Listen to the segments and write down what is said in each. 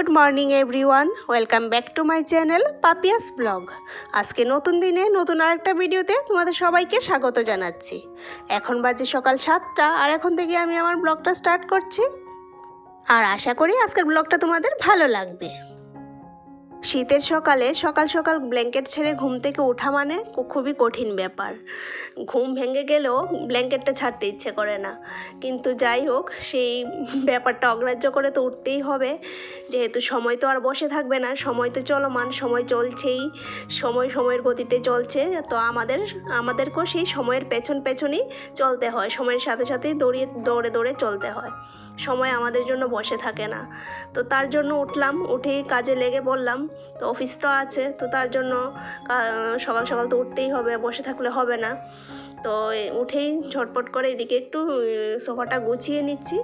Good morning, everyone. Welcome back to my channel Papiya's blog. আজকে নতুন দিনে নতুন আরেকটা ভিডিওতে তোমাদের সবাইকে স্বাগত জানাচ্ছি। এখন বাজে সকাল সাতটা, আর এখন থেকে আমি আমার ব্লগটা স্টার্ট করছি। আর আশা করি আজকের ব্লগটা তোমাদের ভালো লাগবে। শীতের সকালে সকাল সকাল ব্ল্যাঙ্কেট ছেড়ে ঘুম থেকে ওঠা মানে খুবই কঠিন ব্যাপার। ঘুম ভেঙে গেলেও ব্ল্যাঙ্কেটটা ছাড়তে ইচ্ছে করে না। কিন্তু যাই হোক, সেই ব্যাপারটা অগ্রাহ্য করে তো উঠতেই হবে। যেহেতু সময় তো আর বসে থাকবে না, সময় তো চলমান, সময় চলছেই, সময় সময়ের গতিতে চলছে। তো আমাদের, আমাদেরকেও সেই সময়ের পেছন পেছনই চলতে হয়, সময়ের সাথে সাথেই দৌড়িয়ে, দৌড়ে দৌড়ে চলতে হয়। সময় আমাদের জন্য বসে থাকে না। তো তার জন্য উঠলাম, উঠেই কাজে লেগে পড়লাম। তো অফিস তো আছে, তো তার জন্য সকাল সকাল তো উঠতেই হবে, বসে থাকলে হবে না। তো উঠেই ঝটপট করে এদিকে একটু সোফাটা গুছিয়ে নিচ্ছি।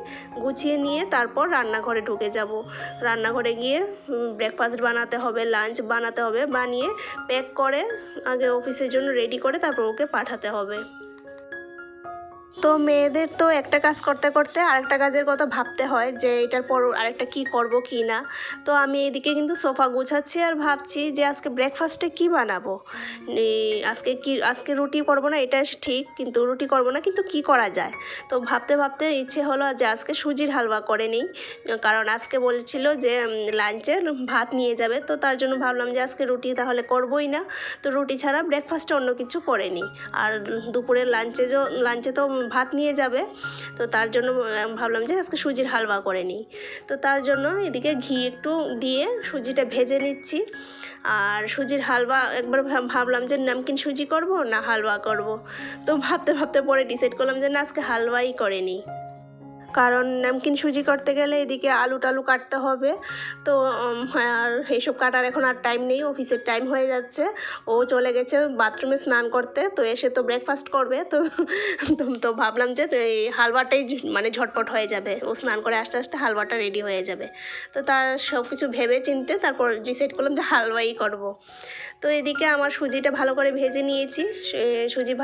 গুছিয়ে নিয়ে তারপর রান্নাঘরে ঢুকে যাব। রান্নাঘরে গিয়ে ব্রেকফাস্ট বানাতে হবে লাঞ্চ বানাতে হবে, বানিয়ে প্যাক করে আগে অফিসের জন্য রেডি করে তারপর ওকে পাঠাতে হবে। তো মেয়েদের তো একটা কাজ করতে করতে আরেকটা কাজের কথা ভাবতে হয় যে এটার পর আরেকটা কি করব, কি না। তো আমি এদিকে কিন্তু সোফা গুছাচ্ছি আর ভাবছি যে আজকে ব্রেকফাস্টে কি বানাবো। আজকে কি, আজকে রুটি করব না, এটা ঠিক, কিন্তু রুটি করব না, কিন্তু কি করা যায়? তো ভাবতে ভাবতে ইচ্ছে হলো যে আজকে সুজির হালুয়া করে নিই, কারণ আজকে বলছিল যে লাঞ্চে ভাত নিয়ে যাবে, তো তার জন্য ভাবলাম যে আজকে রুটি তাহলে করবই না। তো রুটি ছাড়া ব্রেকফাস্টে অন্য কিছু করে নিই। আর দুপুরের লাঞ্চে লাঞ্চে তো ভাত নিয়ে যাবে। তো তার জন্য ভাবলাম যে আজকে সুজির হালুয়া করে নিই। তো তার জন্য এদিকে ঘি একটু দিয়ে সুজিটা ভেজে নিচ্ছি। আর সুজির হালুয়া একবার ভাবলাম যে নামকিন সুজি করব না হালুয়া করব। তো ভাবতে ভাবতে পরে ডিসাইড করলাম যে না, আজকে হালুয়াই করে নিই। কারণ নামকিন সুজি করতে গেলে এদিকে আলু টালু কাটতে হবে। তো আর এইসব কাটার এখন আর টাইম নেই, অফিসের টাইম হয়ে যাচ্ছে। ও চলে গেছে বাথরুমে স্নান করতে, তো এসে তো ব্রেকফাস্ট করবে। তো, তো- ভাবলাম যে এই হালুয়াটাই মানে ঝটপট হয়ে যাবে। ও স্নান করে আসতে আসতে হালুয়াটা রেডি হয়ে যাবে। তো তার সব কিছু ভেবে চিনতে তারপর ডিসাইড করলাম যে হালুয়াই করব। তো এদিকে আমার সুজিটা ভালো করে ভেজে নিয়েছি। সুজি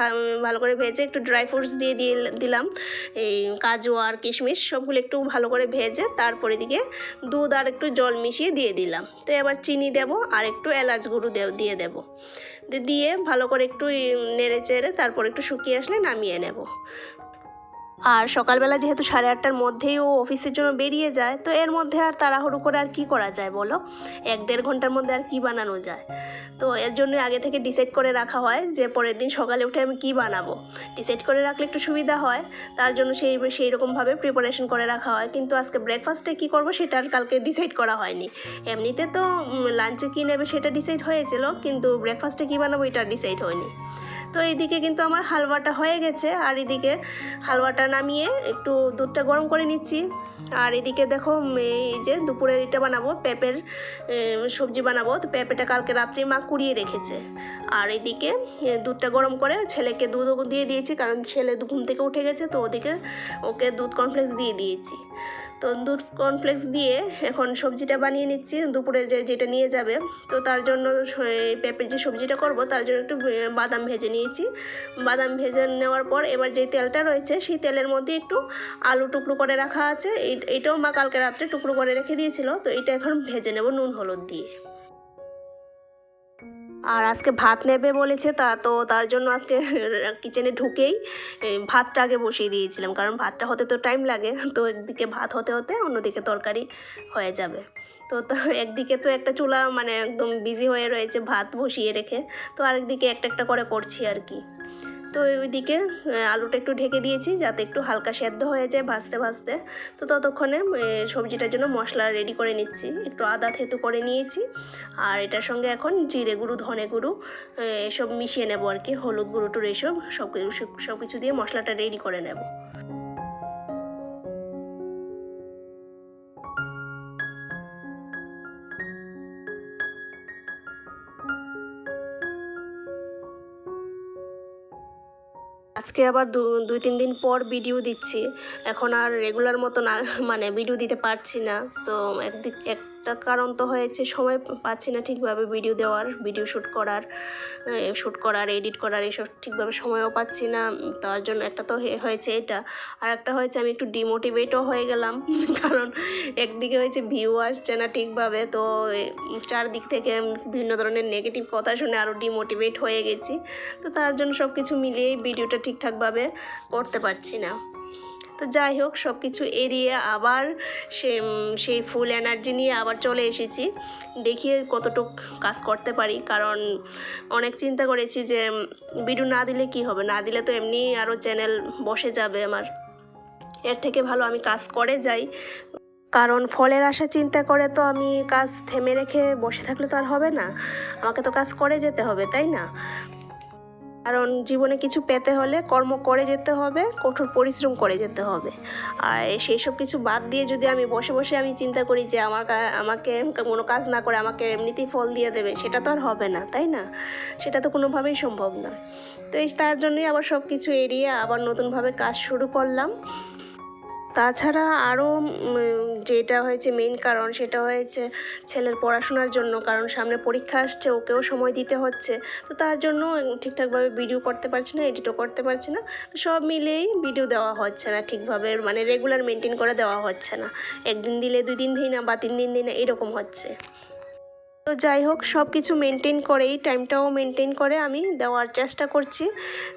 ভালো করে ভেজে একটু ড্রাই ফ্রুটস দিয়ে দিয়ে দিলাম। এই কাজু আর কিশমিশ সবগুলো একটু ভালো করে ভেজে তারপরে দিকে দুধ আর একটু জল মিশিয়ে দিয়ে দিলাম। তো এবার চিনি দেব আর একটু এলাচ গুঁড়ো দিয়ে দেব। দিয়ে ভালো করে একটু নেড়ে চেড়ে তারপর একটু শুকিয়ে আসলে নামিয়ে নেব। আর সকালবেলা যেহেতু সাড়ে আটটার মধ্যেই ও অফিসের জন্য বেরিয়ে যায়, তো এর মধ্যে আর তাড়াহুড়ো করে আর কি করা যায় বলো? এক দেড় ঘণ্টার মধ্যে আর কি বানানো যায়? তো এর জন্য আগে থেকে ডিসাইড করে রাখা হয় যে পরের দিন সকালে উঠে আমি কি বানাবো। ডিসাইড করে রাখলে একটু সুবিধা হয়, তার জন্য সেই সেই রকমভাবে প্রিপারেশন করে রাখা হয়। কিন্তু আজকে ব্রেকফাস্টে কি করব সেটা আর কালকে ডিসাইড করা হয়নি। এমনিতে তো লাঞ্চে কি নেবে সেটা ডিসাইড হয়েছিল, কিন্তু ব্রেকফাস্টে কি বানাবো এটা ডিসাইড হয়নি। তো এইদিকে কিন্তু আমার হালুয়াটা হয়ে গেছে, আর এদিকে হালুয়াটা নামিয়ে একটু দুধটা গরম করে নিচ্ছি। আর এদিকে দেখো এই যে দুপুরের এটা বানাবো, পেঁপের সবজি বানাবো। তো পেঁপেটা কালকে রাত্রে মা কুড়িয়ে রেখেছে। আর এদিকে দুধটা গরম করে ছেলেকে দুধও দিয়ে দিয়েছি, কারণ ছেলে ঘুম থেকে উঠে গেছে, তো ওদিকে ওকে দুধ কর্নফ্লেক্স দিয়ে দিয়েছি। তো দুধ কর্নফ্লেক্স দিয়ে এখন সবজিটা বানিয়ে নিচ্ছি, দুপুরে যে যেটা নিয়ে যাবে। তো তার জন্য পেঁপের যে সবজিটা করব, তার জন্য একটু বাদাম ভেজে নিয়েছি। বাদাম ভেজে নেওয়ার পর এবার যে তেলটা রয়েছে, সেই তেলের মধ্যে একটু আলু টুকরো করে রাখা আছে। এটাও মা কালকে রাত্রে টুকরো করে রেখে দিয়েছিল। তো এটা এখন ভেজে নেব নুন, হলুদ দিয়ে। আর আজকে ভাত নেবে বলেছে তা, তো তার জন্য আজকে কিচেনে ঢুকেই ভাতটা আগে বসিয়ে দিয়েছিলাম, কারণ ভাতটা হতে তো টাইম লাগে, তো একদিকে ভাত হতে হতে অন্যদিকে তরকারি হয়ে যাবে। তো তো একদিকে তো একটা চুলা মানে একদম বিজি হয়ে রয়েছে ভাত বসিয়ে রেখে, তো আরেকদিকে একটা একটা করে করছি আর কি। তো ওইদিকে আলুটা একটু ঢেকে দিয়েছি যাতে একটু হালকা সেদ্ধ হয়ে যায় ভাজতে ভাজতে। তো ততক্ষণে সবজিটার জন্য মশলা রেডি করে নিচ্ছি। একটু আদা থেতু করে নিয়েছি। আর এটার সঙ্গে এখন জিরে গুঁড়ো, ধনে গুঁড়ো এসব মিশিয়ে নেব আর কি। হলুদ গুঁড়ো টুর এসব সব সব কিছু দিয়ে মশলাটা রেডি করে নেব। আজকে আবার দুই, তিন দিন পর ভিডিও দিচ্ছি। এখন আর রেগুলার মতো না মানে ভিডিও দিতে পারছি না। তো একদিক, এক একটা কারণ তো হয়েছে, সময় পাচ্ছি না ঠিকভাবে ভিডিও দেওয়ার ভিডিও শ্যুট করার শ্যুট করার এডিট করার, এসব ঠিকভাবে সময়ও পাচ্ছি না, তার জন্য একটা তো হয়েছে এটা। আর একটা হয়েছে আমি একটু ডিমোটিভেটও হয়ে গেলাম, কারণ একদিকে হয়েছে ভিউ আসছে না ঠিকভাবে, তো চারদিক থেকে বিভিন্ন ধরনের নেগেটিভ কথা শুনে আরও ডিমোটিভেট হয়ে গেছি, তো তার জন্য সব কিছু মিলিয়েই ভিডিওটা ঠিকঠাকভাবে করতে পারছি না। তো যাই হোক সব কিছু এড়িয়ে আবার সে সেই ফুল এনার্জি নিয়ে আবার চলে এসেছি। দেখি কতটুক কাজ করতে পারি। কারণ অনেক চিন্তা করেছি যে ভিডিও না দিলে কি হবে? না দিলে তো এমনি আরও চ্যানেল বসে যাবে আমার। এর থেকে ভালো আমি কাজ করে যাই। কারণ ফলের আশা চিন্তা করে তো আমি কাজ থেমে রেখে বসে থাকলে তো আর হবে না। আমাকে তো কাজ করে যেতে হবে, তাই না? কারণ জীবনে কিছু পেতে হলে কর্ম করে যেতে হবে, কঠোর পরিশ্রম করে যেতে হবে। আর সেই সব কিছু বাদ দিয়ে যদি আমি বসে বসে আমি চিন্তা করি যে আমার আমাকে কোনো কাজ না করে আমাকে এমনিতেই ফল দিয়ে দেবে, সেটা তো আর হবে না, তাই না? সেটা তো কোনোভাবেই সম্ভব না। তো এই তার জন্যই আবার সব কিছু এড়িয়ে আবার নতুনভাবে কাজ শুরু করলাম। তাছাড়া আরও যেটা হয়েছে মেন কারণ সেটা হয়েছে ছেলের পড়াশোনার জন্য, কারণ সামনে পরীক্ষা আসছে, ওকেও সময় দিতে হচ্ছে। তো তার জন্য ঠিকঠাকভাবে ভিডিও করতে পারছে না এডিটও করতে পারছি না। তো সব মিলেই ভিডিও দেওয়া হচ্ছে না ঠিকভাবে মানে রেগুলার মেনটেন করে দেওয়া হচ্ছে না। একদিন দিলে দুই দিন দিই না, বা তিন দিন দিই না, এরকম হচ্ছে। তো যাই হোক সব কিছু মেনটেন করেই টাইমটাও মেনটেন করে আমি দেওয়ার চেষ্টা করছি।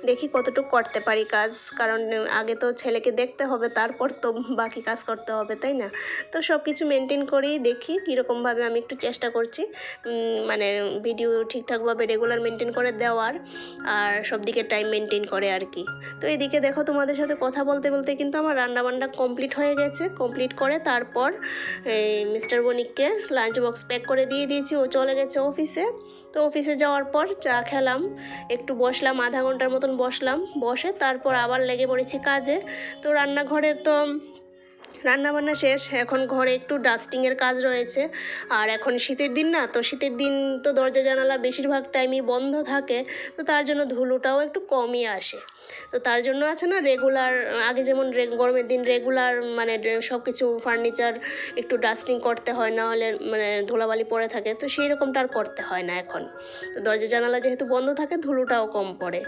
দেখি কতটুকু করতে পারি কাজ, কারণ আগে তো ছেলেকে দেখতে হবে, তারপর তো বাকি কাজ করতে হবে, তাই না? তো সব কিছু মেনটেন করেই দেখি কীরকমভাবে আমি একটু চেষ্টা করছি মানে ভিডিও ঠিকঠাকভাবে রেগুলার মেনটেন করে দেওয়ার, আর সব দিকে টাইম মেনটেন করে আর কি। তো এদিকে দেখো তোমাদের সাথে কথা বলতে বলতে কিন্তু আমার রান্নাবান্না কমপ্লিট হয়ে গেছে কমপ্লিট করে তারপর মিস্টার বণিককে লাঞ্চ বক্স প্যাক করে দিয়ে দিয়েছি। ও চলে গেছে অফিসে তো অফিসে যাওয়ার পর চা খেলাম, একটু বসলাম, আধা ঘণ্টার মতন বসলাম, বসে তারপর আবার লেগে পড়েছি কাজে। তো রান্নাঘরের তো রান্নাবান্না শেষ, এখন ঘরে একটু ডাস্টিংয়ের কাজ রয়েছে। আর এখন শীতের দিন না, তো শীতের দিন তো দরজা জানালা বেশিরভাগ টাইমই বন্ধ থাকে, তো তার জন্য ধুলোটাও একটু কমই আসে। তো তার জন্য আছে না রেগুলার আগে যেমন গরমের দিন রেগুলার মানে সব কিছু ফার্নিচার একটু ডাস্টিং করতে হয় না হলে মানে ধুলাবালি পড়ে থাকে, তো সেই রকমটা আর করতে হয় না এখন। তো দরজা জানালা যেহেতু বন্ধ থাকে, ধুলোটাও কম পড়ে।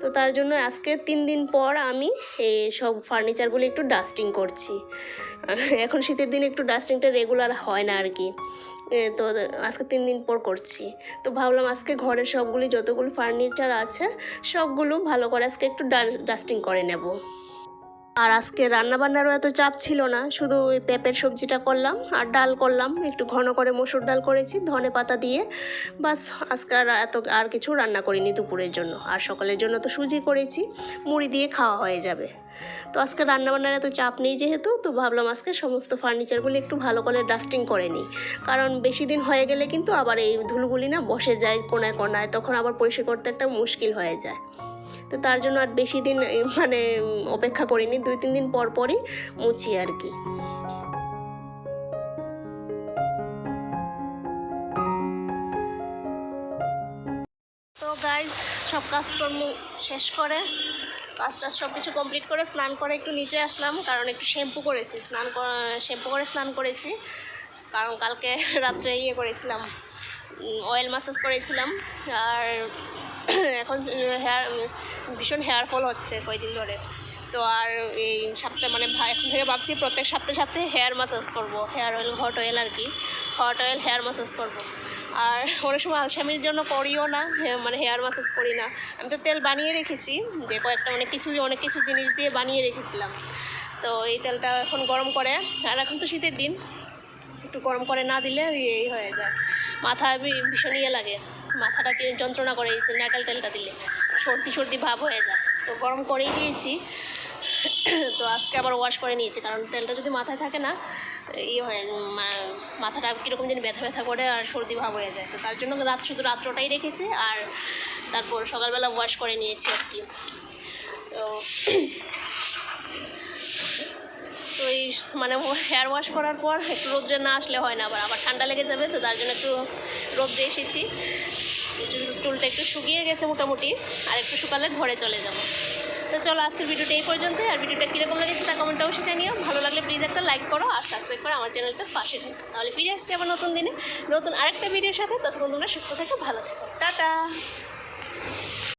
তো তার জন্য আজকে তিন দিন পর আমি এই সব ফার্নিচারগুলো একটু ডাস্টিং করছি। এখন শীতের দিনে একটু ডাস্টিংটা রেগুলার হয় না আর কি। তো আজকে তিন দিন পর করছি। তো ভাবলাম আজকে ঘরের সবগুলি যতগুলো ফার্নিচার আছে, সবগুলো ভালো করে আজকে একটু ডাস্টিং করে নেব। আর আজকে রান্না বান্নারও এত চাপ ছিল না, শুধু ওই পেঁপের সবজিটা করলাম আর ডাল করলাম, একটু ঘন করে মসুর ডাল করেছি, ধনে পাতা দিয়ে। বাস, আজকে আর এত, আর কিছু রান্না করিনি দুপুরের জন্য, আর সকালের জন্য তো সুজি করেছি, মুড়ি দিয়ে খাওয়া হয়ে যাবে। তো আজকে রান্নাবান্নার এত চাপ নেই যেহেতু, তো ভাবলাম আজকে সমস্ত ফার্নিচারগুলি একটু ভালো করে ডাস্টিং করে নিই। কারণ বেশি দিন হয়ে গেলে কিন্তু আবার এই ধুলোগুলি না বসে যায় কোনায় কোনায়, তখন আবার পরিষ্কার করতে একটা মুশকিল হয়ে যায়। তো তার জন্য আর বেশি দিন মানে অপেক্ষা করিনি। দুই, তিন দিন পর পরই মুছি আর কি। তো গাইজ সব কাজকর্ম শেষ করে। কাজ টাজ সব কিছু কমপ্লিট করে স্নান করে একটু নিচে আসলাম, কারণ একটু শ্যাম্পু করেছি। স্নান শ্যাম্পু করে স্নান করেছি। কারণ কালকে রাত্রে ইয়ে করেছিলাম অয়েল ম্যাসাজ করেছিলাম। আর এখন হেয়ার ভীষণ হেয়ার ফল হচ্ছে কয়েকদিন ধরে। তো আর এই সপ্তাহে মানে এখন থেকে ভাবছি প্রত্যেক সপ্তাহে সপ্তাহে হেয়ার ম্যাসাজ করব। হেয়ার অয়েল হট অয়েল আর কি। হট অয়েল হেয়ার ম্যাসাজ করব। আর অনেক সময় আলসামির জন্য করিও না মানে হেয়ার ম্যাসাজ করি না। আমি তো তেল বানিয়ে রেখেছি, যে কয়েকটা অনেক কিছু অনেক কিছু জিনিস দিয়ে বানিয়ে রেখেছিলাম। তো এই তেলটা এখন গরম করে, আর এখন তো শীতের দিন। একটু গরম করে না দিলে এই হয়ে যায়। মাথা ভীষণ ইয়ে লাগে। মাথাটা কি যন্ত্রণা করে নারকেল তেলটা দিলে। সর্দি সর্দি ভাব হয়ে যায়। তো গরম করেই দিয়েছি। তো আজকে আবার ওয়াশ করে নিয়েছি, কারণ তেলটা যদি মাথায় থাকে না ইয়ে হয়ে মাথাটা কীরকম যেন ব্যথা ব্যথা করে আর সর্দি ভাব হয়ে যায়। তো তার জন্য রাত শুধু রাত্রটাই রেখেছি, আর তারপর সকালবেলা ওয়াশ করে নিয়েছি আর কি তো তো এই মানে হেয়ার ওয়াশ করার পর একটু রোদ্রে না আসলে হয় না আবার আবার ঠান্ডা লেগে যাবে, তো তার জন্য একটু রোদ্রে এসেছি। চুল- চুলটা একটু শুকিয়ে গেছে মোটামুটি, আর একটু শুকালে ঘরে চলে যাব। তো চলো আজকের ভিডিওটা এই পর্যন্তই, আর ভিডিওটা কীরকম লেগেছে তা কমেন্ট অবশ্যই জানিও। ভালো লাগলে প্লিজ একটা লাইক করো আর সাবস্ক্রাইব করো আমার চ্যানেলটা পাশে থেকো। তাহলে ফিরে আসছি আবার নতুন দিনে। নতুন আরেকটা ভিডিওর সাথে। ততক্ষণ তোমরা সুস্থ থেকো, ভালো থেকো। টাটা!